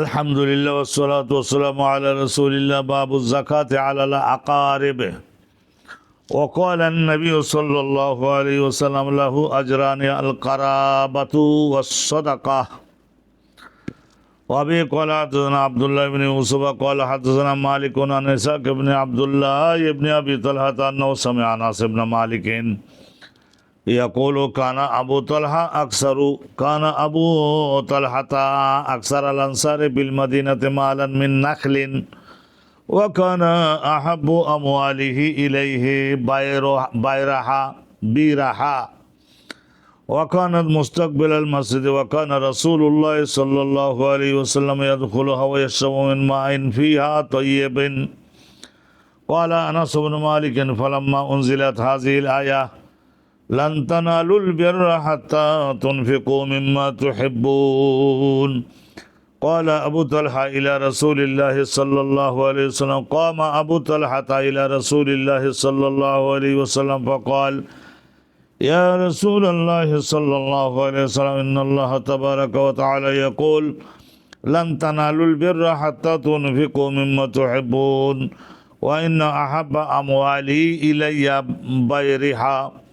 الحمد لله والصلاة والسلام على رسول الله باب الزكاة على الأقارب وقال النبي صلى الله عليه وسلم له أجران القرابة والصدقة وابي قال حدثنا عبد الله بن يوسف قال حدثنا مالك عن اسحاق بن عبد الله بن ابي طلحه انه سمع انس بن مالك يقول كان أبو طلحة أكثر كان أبو طلحة أكثر الأنصار بالمدينة مالا من نخل وكان أحب أمواله إليه بيرها بيرها وكانت مستقبل المسجد وكان رسول الله صلى الله عليه وسلم يدخلها ويشرب من ماء فيها طيب. قال أنس بن مالك فلما أنزلت هذه الآية لن تنالوا البر حتى تنفقوا مما تحبون. قال أبو طلحة إلى رسول الله صلى الله عليه وسلم قام أبو طلحة إلى رسول الله صلى الله عليه وسلم فقال يا رسول الله صلى الله عليه وسلم إن الله تبارك وتعالى يقول لن تنالوا البر حتى تنفقوا مما تحبون وإن أحب أموالي إلي بيرها.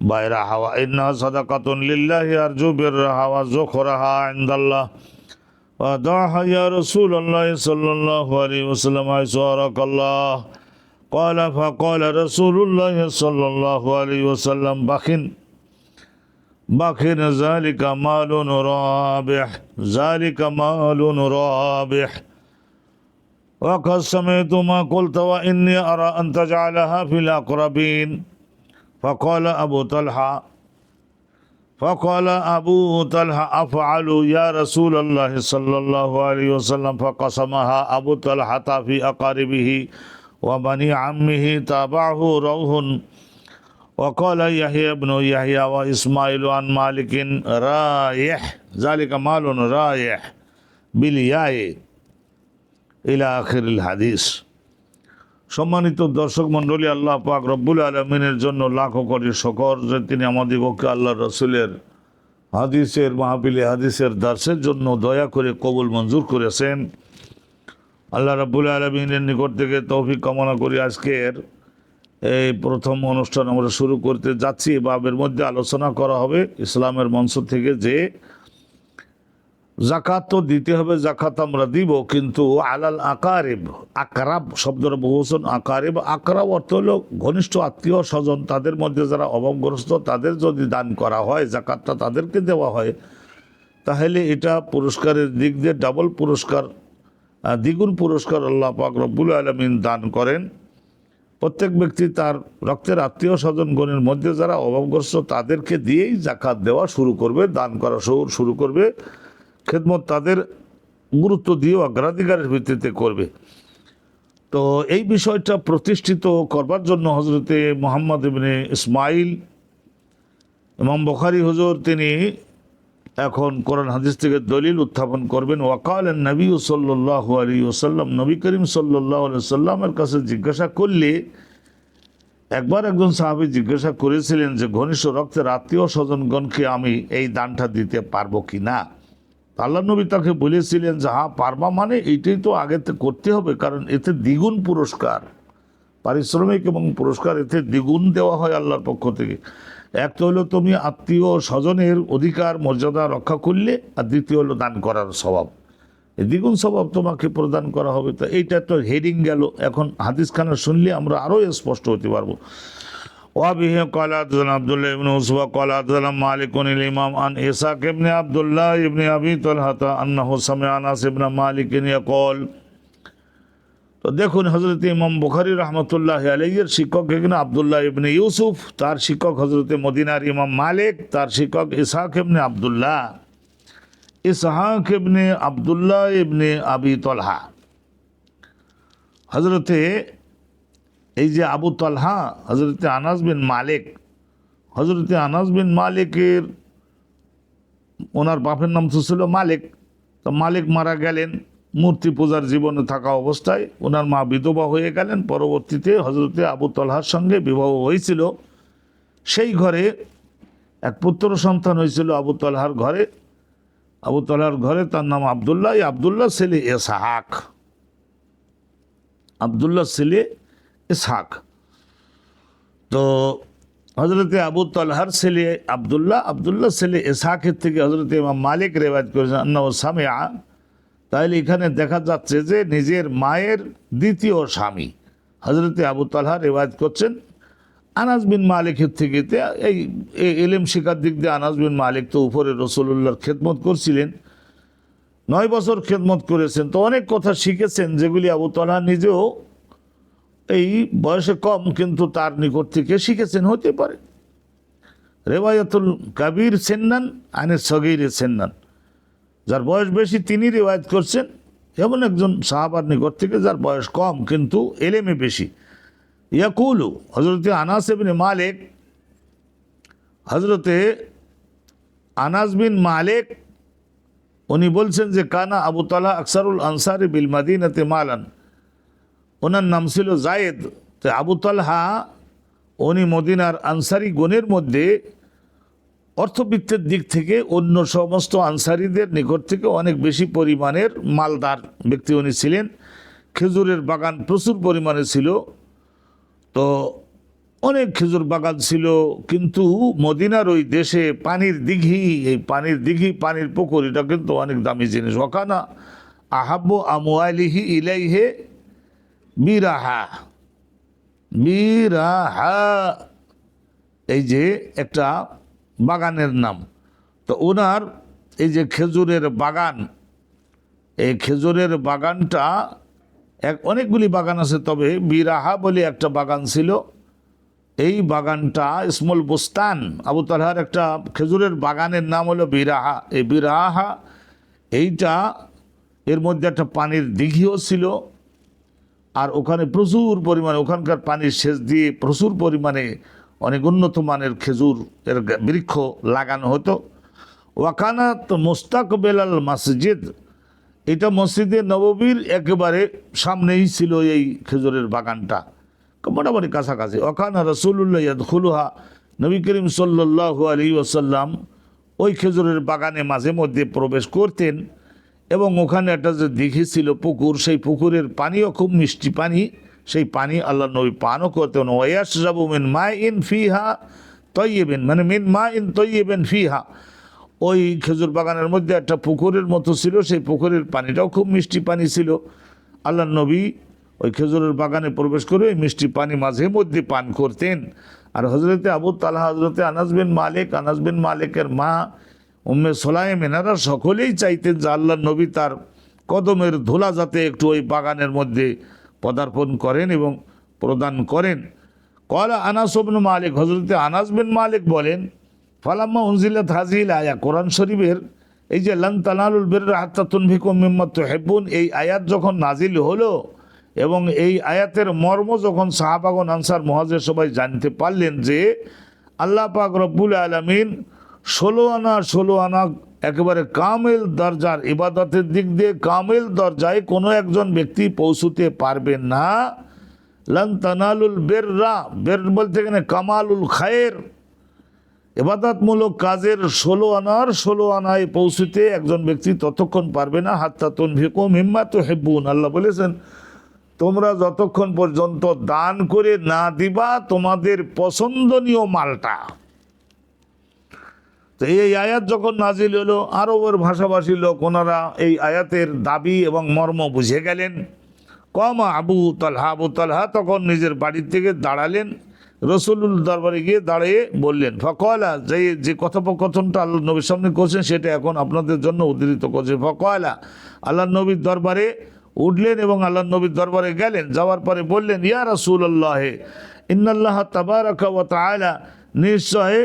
بيرها وإنها صدقة لله أرجو برها وزخرها عند الله ودعها يا رسول الله صلى الله عليه وسلم أراك الله قال فقال رسول الله صلى الله عليه وسلم بخن بخن ذلك مال رابح ذلك مال رابح وقد سمعت ما قلت وإني أرى أن تجعلها في الأقربين فقال أبو طلحة فقال أبو طلحة أفعل يا رسول الله صلى الله عليه وسلم فقسمها أبو طلحة في أقاربه وبني عمه تابعه روح. وقال يحيى بن يحيى وإسماعيل عن مالك رايح ذلك مال رايح بالياء. إلى آخر الحديث. সম্মানিত দর্শক মণ্ডলী, আল্লাহ পাক রব্বুল আলমিনের জন্য লাখো কোটি শকর যে তিনি আমাদিগকে আল্লাহ রসুলের হাদিসের মাহবিলে হাদিসের দার্সের জন্য দয়া করে কবুল মঞ্জুর করেছেন। আল্লাহ রাব্বুল আলমিনের নিকট থেকে তৌফিক কামনা করি আজকের এই প্রথম অনুষ্ঠান আমরা শুরু করতে যাচ্ছি। বাবের মধ্যে আলোচনা করা হবে ইসলামের মঞ্চ থেকে যে জাকাত তো দিতে হবে, জাকাত আমরা দিব, কিন্তু আলাল আকারেব, আকরাব শব্দের বহুবচন আকারেব, আকরাব অর্থ হলো ঘনিষ্ঠ আত্মীয় স্বজন, তাদের মধ্যে যারা অভাবগ্রস্ত, তাদের যদি দান করা হয়, জাকাতটা তাদেরকে দেওয়া হয়, তাহলে এটা পুরস্কারের দিক দিয়ে ডাবল পুরস্কার দ্বিগুণ পুরস্কার আল্লাহ পাক রব্বুল আলমিন দান করেন। প্রত্যেক ব্যক্তি তার রক্তের আত্মীয় স্বজনগণের মধ্যে যারা অভাবগ্রস্ত, তাদেরকে দিয়েই জাকাত দেওয়া শুরু করবে, দান করা শুরু করবে। খেদমত তাদের গুরুত্ব দিয়ে অগ্রাধিকারের ভিত্তিতে করবে। তো এই বিষয়টা প্রতিষ্ঠিত করবার জন্য হজরতে মোহাম্মদ ইবনে ইসমাইল, ইমাম বখারি হুজুর তিনি এখন কোরআন হাদিস থেকে দলিল উত্থাপন করবেন। ওয়াকাল নবী সাল্লাহ আলী ওসাল্লাম নবী করিম সাল্লাহ সাল্লামের কাছে জিজ্ঞাসা করলে একবার একজন সাহাবি জিজ্ঞাসা করেছিলেন যে, ঘনিষ্ঠ রক্তের আত্মীয় স্বজনগণকে আমি এই দানটা দিতে পারব কি না? আল্লাহ নবী তাকে বলেছিলেন যে হ্যাঁ পারবা মানে এইটাই তো আগে করতে হবে, কারণ এতে দ্বিগুণ পুরস্কার। পারিশ্রমিক এবং পুরস্কার এতে দ্বিগুণ দেওয়া হয় আল্লাহর পক্ষ থেকে। এক তো হলো তুমি আত্মীয় স্বজনের অধিকার, মর্যাদা রক্ষা করলে, আর দ্বিতীয় হলো দান করার স্বভাব। দ্বিগুণ স্বভাব তোমাকে প্রদান করা হবে। তো এইটা তো হেডিং গেল। এখন হাদিসখানা শুনলে আমরা আরও স্পষ্ট হতে পারব। وبه قال حدثنا عبد الله بن عصبة قال حدثنا مالك الإمام عن إسحاق بن عبد الله بن أبي طلحة أنه سمع أنس بن مالك يقول তো দেখুন হজরত ইমাম বুখারি রহমতুল্লাহ আলাইয়ের শিক্ষক এখানে আবদুল্লাহ ইবনে ইউসুফ তার শিক্ষক হজরত মদিনার ইমাম মালিক তার শিক্ষক ইসাহাক ইবনে আবদুল্লাহ ইসহাক ইবনে আবদুল্লাহ ইবনে আবি তলহা হজরতে এই যে আবু তলহা হজরতে আনাস বিন মালিক হজরতে আনাস বিন মালিকের ওনার বাপের নাম তো ছিল মালিক। তো মালিক মারা গেলেন, মূর্তি পূজার জীবনে থাকা অবস্থায় ওনার মা বিধবা হয়ে গেলেন। পরবর্তীতে হজরতে আবু তলহার সঙ্গে বিবাহ হয়েছিল। সেই ঘরে এক পুত্র সন্তান হয়েছিল আবু তলহার ঘরে। আবু তালহার ঘরে তার নাম আবদুল্লাহ আবদুল্লাহ ছেলে এসহাক। আবদুল্লাহ ছেলে ইসহাক। তো হজরতে আবু তালহার ছেলে আবদুল্লাহ আবদুল্লাহ ছেলে ইসহাকের থেকে হজরত ইমাম মালিক রেবাজ করেছেন ও সামিয়া তাহলে এখানে দেখা যাচ্ছে যে নিজের মায়ের দ্বিতীয় স্বামী হজরতে আবু তালহা রেওয়াজ করছেন। আনাজ বিন মালিকের থেকে এই এলেম শিকার দিক দিয়ে আনাজ বিন মালিক তো উপরে রসুল্লাহর খেদমত করছিলেন, নয় বছর খেদমত করেছেন। তো অনেক কথা শিখেছেন যেগুলি আবু তালহা নিজেও এই বয়সে কম, কিন্তু তার নিকট থেকে শিখেছেন, হতে পারে। রেওয়ায়তুল কাবির সেন্নান আনে সগির সেন্নান। যার বয়স বেশি, তিনি রেওয়ায়ত করছেন। এমন একজন সাহাবার নিকট থেকে যার বয়স কম, কিন্তু এলেমে বেশি। ইয়াকুলু হজরতে আনাস বিন মালিক হজরতে আনাস বিন মালিক, উনি বলছেন যে, কানা আবু তালা আকসারুল আনসারি বিল মাদিনাতে মালান। ওনার নাম ছিল জায়েদ। তো আবু তালহা, উনি মদিনার আনসারি গণের মধ্যে অর্থবিত্তের দিক থেকে অন্য সমস্ত আনসারিদের নিকট থেকে অনেক বেশি পরিমাণের মালদার ব্যক্তি উনি ছিলেন। খেজুরের বাগান প্রচুর পরিমাণে ছিল। তো অনেক খেজুর বাগান ছিল, কিন্তু মদিনার ওই দেশে পানির দিঘি, এই পানির দিঘি, পানির পুকুর, এটা কিন্তু অনেক দামি জিনিস। ওখানা আহাব্য আমুয়ালিহি ইলাইহে বিরাহা মিরাহা। এই যে একটা বাগানের নাম। তো ওনার এই যে খেজুরের বাগান, এই খেজুরের বাগানটা এক অনেকগুলি বাগান আছে, তবে বিরাহা বলে একটা বাগান ছিল। এই বাগানটা স্মল বুস্তান, আবু তালহার একটা খেজুরের বাগানের নাম হলো বিরাহা এই বিরাহা এইটা এর মধ্যে একটা পানির দিঘিও ছিল আর ওখানে প্রচুর পরিমাণে, ওখানকার পানির সেচ দিয়ে প্রচুর পরিমাণে অনেক উন্নত মানের খেজুর এর বৃক্ষ লাগানো হতো। ওয়াকানাত মোস্তাক বেলাল মসজিদ, এটা মসজিদে নববীর একেবারে সামনেই ছিল এই খেজুরের বাগানটা। মোটামুটি কাছাকাছি। ওখানা রসুল্লাহ খুলুহা নবী করিম সাল্লাহ আলী ওসাল্লাম ওই খেজুরের বাগানে মাঝে মধ্যে প্রবেশ করতেন। এবং ওখানে একটা যে দিঘি ছিল পুকুর, সেই পুকুরের পানিও খুব মিষ্টি পানি। সেই পানি আল্লাহ নবী পানও করতেন। ওয়াস যাবু মিন মা ইন ফিহা তৈবেন মানে মিন মা ইন তৈবেন ফিহা। ওই খেজুর বাগানের মধ্যে একটা পুকুরের মতো ছিল, সেই পুকুরের পানিটাও খুব মিষ্টি পানি ছিল। আল্লাহ নবী ওই খেজুরের বাগানে প্রবেশ করে ওই মিষ্টি পানি মাঝে মধ্যে পান করতেন। আর হজরতে আবু তালা হজরতে আনাস বিন মালিক, আনাস বিন মালিকের মা উম্মে সোলাইম এনারা সকলেই চাইতেন যে আল্লাহ নবী তার কদমের ধুলা যাতে একটু ওই বাগানের মধ্যে পদার্পণ করেন এবং প্রদান করেন। কলা আনাস বিন মালিক হজরতে আনাস বিন মালিক বলেন, ফালাম্মা উনজিলাত হাজিল আয়া। কোরআন শরীফের এই যে, লান বের হাত্তা তুনভিকুম মিম্মাত হেব্বুন এই আয়াত যখন নাজিল হলো এবং এই আয়াতের মর্ম যখন সাহাবাগন আনসার মহাজের সবাই জানতে পারলেন যে, আল্লাহ পাক রব্বুল আলমিন ষোলো আনা ষোলো আনা, একেবারে কামেল দরজার ইবাদতের দিক দিয়ে কামেল দরজায় কোনো একজন ব্যক্তি পৌঁছতে পারবে না। লান তানালুল বেররা, বের বলতে গেলে কামালুল খায়ের। এবাদাতমূলক কাজের ষোলো আনার, ষোলো আনায় পৌঁছতে একজন ব্যক্তি ততক্ষণ পারবে না। হাত্তা তনভিকো মিম্মা তো হেব্বুন আল্লাহ বলেছেন, তোমরা যতক্ষণ পর্যন্ত দান করে না দিবা, তোমাদের পছন্দনীয় মালটা। তো এই আয়াত যখন নাজিল হলো, আরবের ভাষাভাষী লোক ওনারা এই আয়াতের দাবি এবং মর্ম বুঝে গেলেন। কম আবু তালহা আবু তালহা তখন নিজের বাড়ির থেকে দাঁড়ালেন, রসুলুল দরবারে গিয়ে দাঁড়িয়ে বললেন ফকয়লা যে যে কথোপকথনটা আল্লাহ নবীর সামনে করছেন, সেটা এখন আপনাদের জন্য উদ্ধৃত করছে। ফকয়লা আল্লাহ নবীর দরবারে উঠলেন এবং আল্লাহ নবীর দরবারে গেলেন। যাওয়ার পরে বললেন, ইয়া রাসুল আল্লাহে ইন্নাল্লাহ তাবারাকা ওয়া তাআলা, নিশ্চয়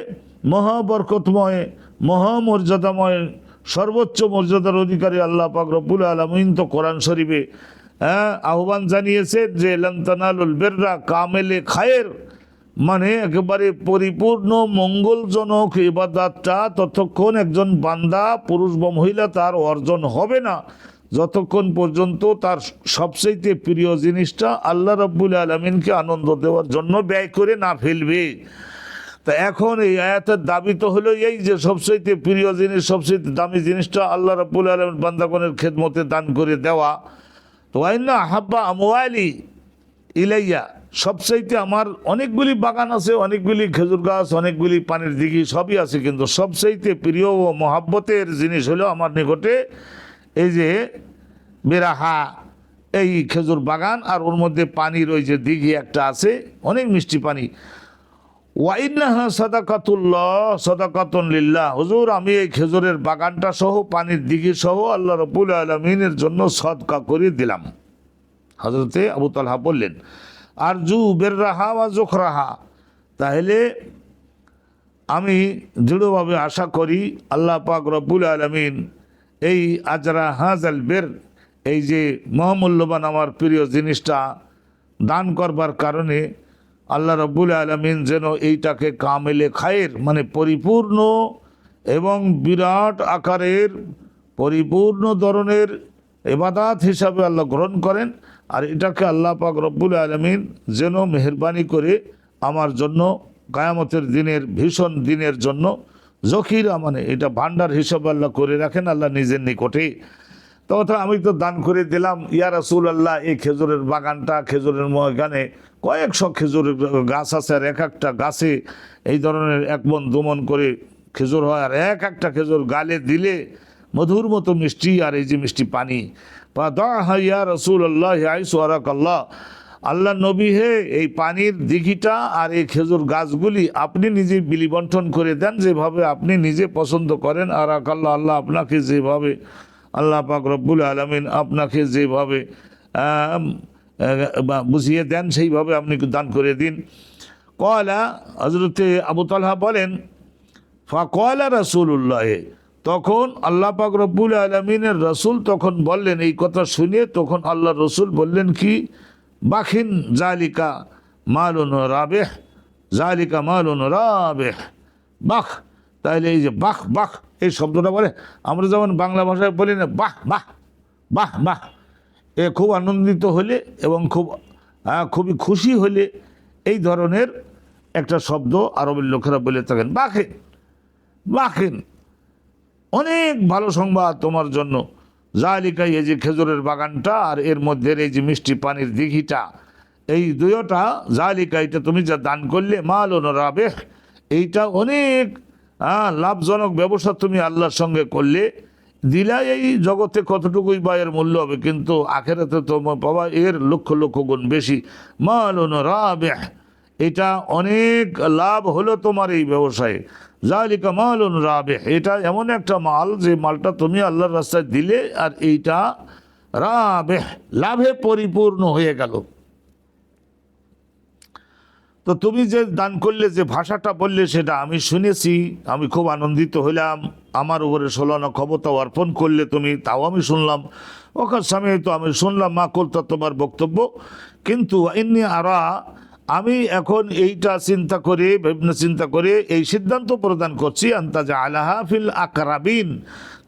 মহাবরকতময়, মহামর্যাদাময়, সর্বোচ্চ মর্যাদার অধিকারী আল্লাহ পাক রব্বুল আলমিন তো কোরআন শরীফে হ্যাঁ আহ্বান জানিয়েছে যে লন্তানালুল বেররা কামেলে খায়ের মানে একেবারে পরিপূর্ণ, মঙ্গলজনক ইবাদাতটা ততক্ষণ একজন বান্দা, পুরুষ বা মহিলা তার অর্জন হবে না। যতক্ষণ পর্যন্ত তার সবচেয়ে প্রিয় জিনিসটা আল্লাহ রব্বুল আলমিনকে আনন্দ দেওয়ার জন্য ব্যয় করে না ফেলবে। তা এখন এই আয়াতের দাবি তো হলো এই যে সবচেয়ে প্রিয় জিনিস সবচেয়ে দামি জিনিসটা আল্লাহ রাবুল আলম বান্দাগণের খেদমতে দান করে দেওয়া। তো আইনা হাব্বা মোবাইলি ইলাইয়া, সবচাইতে আমার অনেকগুলি বাগান আছে, অনেকগুলি খেজুর গাছ, অনেকগুলি পানির দিঘি সবই আছে, কিন্তু সবচাইতে প্রিয় ও মহাব্বতের জিনিস হলো আমার নিকটে এই যে বেরাহা এই খেজুর বাগান, আর ওর মধ্যে পানির ওই যে দিঘি একটা আছে, অনেক মিষ্টি পানি। ওয়াইনাহা সদাকাতুল্লাহ, সদাকাতুন লিল্লাহ। হুজুর, আমি এই খেজুরের বাগানটা সহ, পানির দিঘি সহ আল্লাহ রবুল আলমিনের জন্য সদকা করে দিলাম। হজরতে আবু তালহা বললেন আর জু বের রাহা বা জোখ রাহা তাহলে আমি দৃঢ়ভাবে আশা করি আল্লাহ পাক রব্বুল আলমিন এই আজরা হাজাল বের, এই যে মহামূল্যবান আমার প্রিয় জিনিসটা দান করবার কারণে আল্লাহ রব্বুল আলমিন যেন এইটাকে কামেলে খায়ের মানে পরিপূর্ণ এবং বিরাট আকারের, পরিপূর্ণ ধরনের এবাদাত হিসাবে আল্লাহ গ্রহণ করেন। আর এটাকে আল্লাহ পাক রব্বুল আলমিন যেন মেহরবানি করে আমার জন্য, কায়ামতের দিনের, ভীষণ দিনের জন্য, জখিরা মানে এটা ভান্ডার হিসাবে আল্লাহ করে রাখেন। আল্লাহ নিজের নিকটে তথা আমি তো দান করে দিলাম, ইয়া রাসুল আল্লাহ এই খেজুরের বাগানটা, খেজুরের ময়গানে কয়েকশো খেজুরের গাছ আছে আর এক একটা গাছে এই ধরনের এক মন দুমন করে খেজুর হয় আর এক একটা খেজুর গালে দিলে মধুর মতো মিষ্টি আর এই যে মিষ্টি পানি। পা দা রসুল আল্লাহ আইসুয়ারাক আল্লাহ আল্লাহ নবী হে, এই পানির দিঘিটা আর এই খেজুর গাছগুলি আপনি নিজে বিলি বন্টন করে দেন, যেভাবে আপনি নিজে পছন্দ করেন। আর আকাল্লাহ আল্লাহ আপনাকে যেভাবে আল্লাহ পাক রব্বুল আলমিন আপনাকে যেভাবে বুঝিয়ে দেন, সেইভাবে আপনি দান করে দিন। কয়লা হজরতে আবু তালহা বলেন ফা কয়লা রাসুল্লাহ তখন আল্লাহ পাক রব্বুল আলমিনের রসুল তখন বললেন এই কথা শুনে, তখন আল্লাহ রসুল বললেন কি, বাখিন জালিকা মালুন রাবেহ জালিকা মালুন রাবেহ। বাহ! তাইলে এই যে বাহ বাহ, এই শব্দটা বলে। আমরা যেমন বাংলা ভাষায় বলি না, বাহ বাহ বাহ বাহ, এ খুব আনন্দিত হলে এবং খুব খুবই খুশি হলে এই ধরনের একটা শব্দ আরবের লোকেরা বলে থাকেন, বাখেন বাখেন। অনেক ভালো সংবাদ তোমার জন্য। জালিকাই এই যে খেজুরের বাগানটা আর এর মধ্যে এই যে মিষ্টি পানির দিঘিটা, এই দুয়োটা জালিকা এটা তুমি যা দান করলে মাল রাবে এইটা অনেক হ্যাঁ, লাভজনক ব্যবসা তুমি আল্লাহর সঙ্গে করলে দিলা এই জগতে কতটুকুই বা এর মূল্য হবে কিন্তু আখেরাতে তোমার বাবা এর লক্ষ লক্ষ গুণ বেশি। মাল রাবে এটা অনেক লাভ হলো তোমার এই ব্যবসায়ে। জালিকা মালুন রাবে এটা এমন একটা মাল যে মালটা তুমি আল্লাহর রাস্তায় দিলে আর এইটা রাবে লাভে পরিপূর্ণ হয়ে গেল। তো তুমি যে দান করলে, যে ভাষাটা বললে, সেটা আমি শুনেছি, আমি খুব আনন্দিত হইলাম। আমার উপরে ষোলানো ক্ষমতা অর্পণ করলে তুমি, তাও আমি শুনলাম। ওখান স্বামী তো আমি শুনলাম, মা করতা তোমার বক্তব্য। কিন্তু এমনি আরা, আমি এখন এইটা চিন্তা করে বিভিন্ন চিন্তা করে, এই সিদ্ধান্ত প্রদান করছি, আন্তাজা আলাহা ফিল আকরাবিন।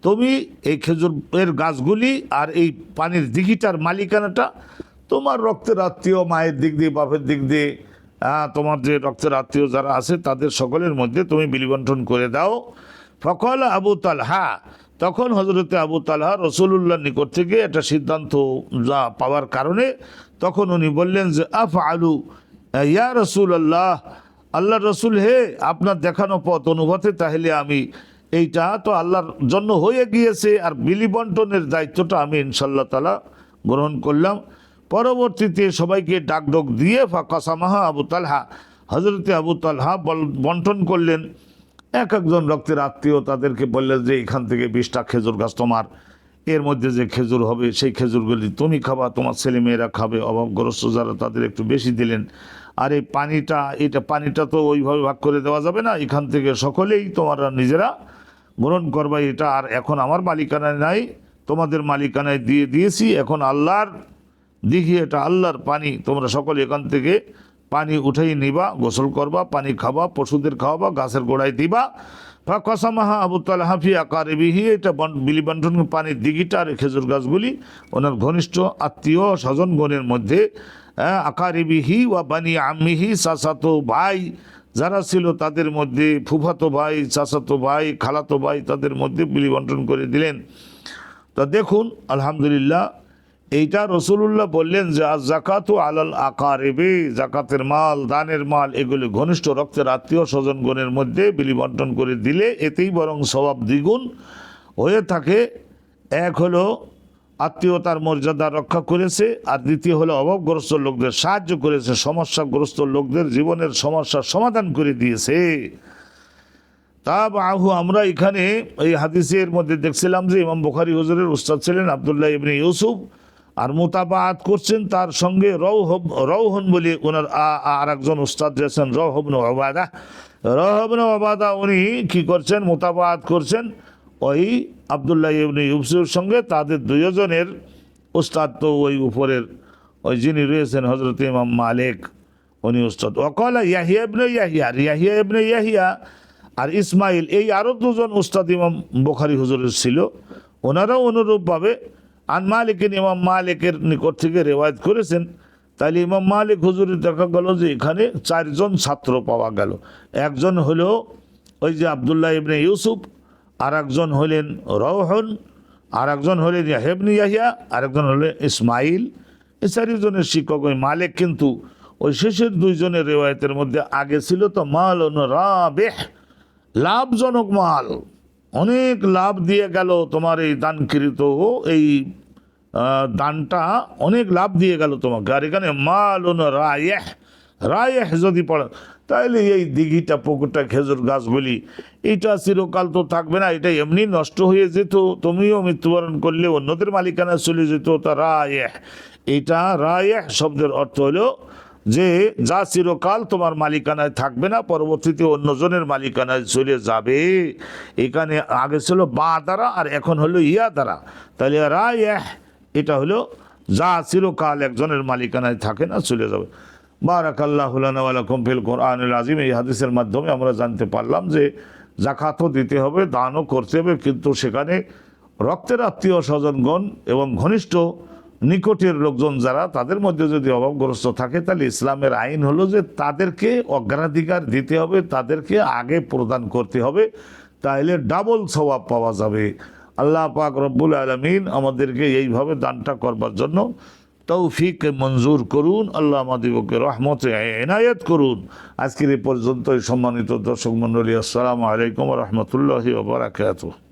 তুমি এই খেজুরের গাছগুলি আর এই পানির দিঘিটার মালিকানাটা, তোমার রক্তের আত্মীয়, মায়ের দিক দিয়ে, বাপের দিক দিয়ে তোমার যে রক্তের আত্মীয় যারা আছে, তাদের সকলের মধ্যে তুমি বিলিবন্টন করে দাও। ফকল আবু তালহা। তখন হজরতে আবু তালহা রসুল্লাহর নিকট থেকে একটা সিদ্ধান্ত যা পাওয়ার কারণে তখন উনি বললেন যে আফ আলু ইয়া রসুল আল্লাহ আল্লাহ রসুল হে, আপনার দেখানো পথ অনুভূতে তাহলে আমি এইটা তো আল্লাহর জন্য হয়ে গিয়েছে, আর বিলি বন্টনের দায়িত্বটা আমি ইনশাল্লাহ তালা গ্রহণ করলাম। পরবর্তীতে সবাইকে ডাকডোক দিয়ে ফাঁকাসামাহা আবু তালহা হজরতে আবু তালহা বন্টন করলেন। এক একজন রক্তের আত্মীয় তাদেরকে বললেন যে, এখান থেকে বিশটা খেজুর গাছ তোমার। এর মধ্যে যে খেজুর হবে, সেই খেজুরগুলি তুমি খাবা, তোমার ছেলে মেয়েরা খাবে। অভাবগ্রস্ত যারা তাদের একটু বেশি দিলেন। আর এই পানিটা, এটা পানিটা তো ওইভাবে ভাগ করে দেওয়া যাবে না। এখান থেকে সকলেই তোমরা নিজেরা গ্রহণ করবা। এটা আর এখন আমার মালিকানায় নাই। তোমাদের মালিকানায় দিয়ে দিয়েছি। এখন আল্লাহর দিঘি এটা আল্লাহর পানি। তোমরা সকলে এখান থেকে পানি উঠাই নিবা, গোসল করবা, পানি খাবা, পশুদের খাওয়াবা, গাছের গোড়ায় দিবা। ফা কসামাহা আবু তালহাফি আকারেবিহি, এটা বন- বিলি বন্টন পানির দিঘিটা আর খেজুর গাছগুলি, ওনার ঘনিষ্ঠ আত্মীয় স্বজনগণের মধ্যে আকারেবিহি ওয়া বানি আম্মিহি, সাসাতো ভাই, যারা ছিল তাদের মধ্যে, ফুফাতো ভাই চাচাতো ভাই, খালাতো ভাই তাদের মধ্যে বিলি বন্টন করে দিলেন। তা দেখুন, আলহামদুলিল্লাহ এইটা রসুল্লাহ বললেন যে, আজ জাকাত আলাল আকার এবে জাকাতের মাল, দানের মাল, এগুলি ঘনিষ্ঠ রক্তের আত্মীয় স্বজনগণের মধ্যে বিলি বন্টন করে দিলে এতেই বরং স্বভাব দ্বিগুণ হয়ে থাকে। এক হলো, আত্মীয়তার মর্যাদা রক্ষা করেছে, আর দ্বিতীয় হলো, অভাবগ্রস্ত লোকদের সাহায্য করেছে, সমস্যাগ্রস্ত লোকদের জীবনের সমস্যার সমাধান করে দিয়েছে। তা আহু আমরা এখানে এই হাদিসের মধ্যে দেখছিলাম যে, ইমাম বুখারি হুজুরের উস্তাদ ছিলেন আবদুল্লাহ ইবনে ইউসুফ। আর মোতাবাত করছেন তার সঙ্গে রৌহব রৌহন বলে ওনার আর একজন উস্তাদ রয়েছেন রৌহবন ওবাদা রৌহবন ওবাদা উনি কি করছেন? মোতাবাত করছেন ওই আবদুল্লাহ ইবনে ইউসুফের সঙ্গে। তাদের দুজনের উস্তাদ তো ওই উপরের, ওই যিনি রয়েছেন হজরত ইমাম মালিক, উনি উস্তাদ। অকলা ইয়াহিয়া ইবনে ইয়াহিয়া, আর ইয়াহিয়া ইবনে ইয়াহিয়া আর ইসমাইল, এই আরও দুজন উস্তাদ ইমাম বোখারি হুজুরের ছিল। ওনারাও অনুরূপভাবে আন মালিকের, ইমাম মালিকের নিকট থেকে রেওয়ায়ত করেছেন। তাহলে ইমাম মালিক হুজুরের দেখা গেল যে এখানে চারজন ছাত্র পাওয়া গেল। একজন হলো ওই যে আবদুল্লাহ ইবনে ইউসুফ আর একজন হলেন রৌহন আর একজন হলেন হেবনি ইয়াহিয়া আর একজন হলেন ইসমাইল। এই চারিজনের শিক্ষক, ওই মালিক কিন্তু ওই শেষের দুইজনের রেওয়ায়তের মধ্যে আগে ছিল তো মাল রাবেহ, লাভজনক মাল। অনেক লাভ দিয়ে গেল তোমার এই দানকৃত, এই দানটা অনেক লাভ দিয়ে গেল তোমাকে। আর এখানে মাল রায়েহ রায়েহ যদি পড়ে তাহলে এই দিঘিটা, পুকুরটা, খেজুর গাছগুলি এটা চিরকাল তো থাকবে না, এটা এমনি নষ্ট হয়ে যেত, তুমিও মৃত্যুবরণ করলে অন্যদের মালিকানা চলে যেত, তা রায়েহ। এটা রায়েহ শব্দের অর্থ হলো যে যা চিরকাল তোমার মালিকানায় থাকবে না, পরবর্তীতে অন্যজনের মালিকানায় চলে যাবে। এখানে আগে ছিল বা দ্বারা আর এখন হলো ইয়া দ্বারা। তাহলে রায় এটা হলো যা চিরকাল একজনের মালিকানায় থাকে না, চলে যাবে। বারাকাল্লাহ কম্ফিল কোরআনুল আজিম এই হাদিসের মাধ্যমে আমরা জানতে পারলাম যে জাকাতও দিতে হবে, দানও করতে হবে, কিন্তু সেখানে রক্তের আত্মীয় স্বজনগণ এবং ঘনিষ্ঠ নিকটের লোকজন যারা, তাদের মধ্যে যদি অভাবগ্রস্ত থাকে, তাহলে ইসলামের আইন হলো যে তাদেরকে অগ্রাধিকার দিতে হবে, তাদেরকে আগে প্রদান করতে হবে, তাহলে ডাবল স্বভাব পাওয়া যাবে। আল্লাহ পাক রব্বুল আলমিন আমাদেরকে এইভাবে দানটা করবার জন্য তৌফিক মঞ্জুর করুন। আল্লাহ আমাদিবকে রহমতে এনায়েত করুন। আজকের এই পর্যন্ত সম্মানিত দর্শক মণ্ডলী, আসসালামু আলাইকুম রহমতুল্লাহি ওবরাকাতুহ